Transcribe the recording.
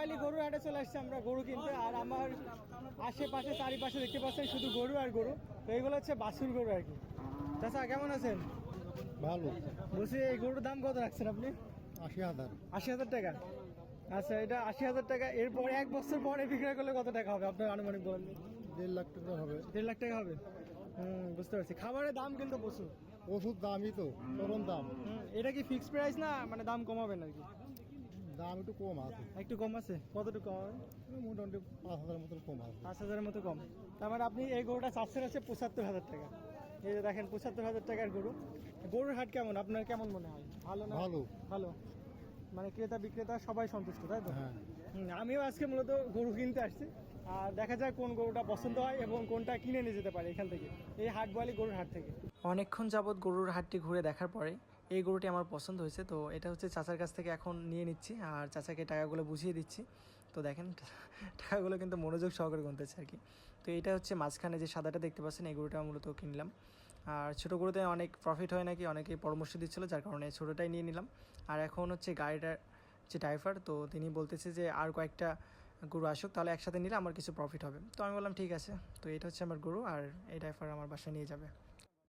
বাইলি গরু হাটে চলে আসছে আমরা গরু কিনতে। আর আমার আশেপাশে চারিপাশে দেখতে পাচ্ছেন শুধু গরু আর গরু। তো এইগুলো হচ্ছে বাছুর গরু আর কি। চাচা কেমন আছেন? ভালো। বলছি এই গরুর দাম কত রাখছেন আপনি? আশি হাজার। আশি হাজার টাকা? আচ্ছা এটা আশি হাজার টাকা। এরপর এক বছর পরে বিক্রয় করলে কত টাকা হবে? আপনার আনুমানিক বলেন। দেড় লাখ টাকা হবে। দেড় লাখ টাকা হবে? হুম বুঝতে পারছি। খাবারের দাম কিন্তু প্রচুর। ওষুধ দামই তো চরম দাম। এটা কি ফিক্সড প্রাইস না? মানে দাম কমাবেন আর কি? দাম একটু কম আছে। একটু কম আছে? কতটুকু কম হবে? মোটামুটি পাঁচ হাজার মতন কম আছে। পাঁচ হাজারের মতো কম। তার মানে আপনি এই গরুটা চাচ্ছেন হচ্ছে পঁচাত্তর হাজার টাকা। এই যে দেখেন পঁচাত্তর হাজার টাকার গরু। গরুর হাট কেমন? আপনার কেমন মনে হয়? ভালো না? ভালো। ভালো। মানে ক্রেতা বিক্রেতা সবাই সন্তুষ্ট তাই তো? হ্যাঁ। আমিও আজকে মূলত গরু কিনতে আসছি। আর দেখা যায় কোন গরুটা পছন্দ হয় এবং কোনটা কিনে নিয়ে যেতে পারে এখান থেকে এই হাট বলে গরুর হাট থেকে। অনেকক্ষণ যাবৎ গরুর হাটটি ঘুরে দেখার পরে এই গরুটি আমার পছন্দ হয়েছে, তো এটা হচ্ছে চাচার কাছ থেকে এখন নিয়ে নিচ্ছি আর চাচাকে টাকাগুলো বুঝিয়ে দিচ্ছি। তো দেখেন, টাকাগুলো কিন্তু মনোযোগ সহকারে গুনতেছে আর কি। তো এটা হচ্ছে মাঝখানে যে সাদাটা দেখতে পাচ্ছেন, এই গরুটা মূলত কিনলাম। আর ছোটো গরুতে অনেক প্রফিট হয় নাকি, অনেকেই পরামর্শ দিচ্ছিল, যার কারণে ছোটোটাই নিয়ে নিলাম। আর এখন হচ্ছে গাড়িটার যে ড্রাইভার তো তিনি বলতেছে যে আর কয়েকটা গরু আসুক, তাহলে একসাথে নিলে আমার কিছু প্রফিট হবে। তো আমি বললাম, ঠিক আছে। তো এটা হচ্ছে আমার গরু, আর এই ড্রাইভার আমার বাসায় নিয়ে যাবে।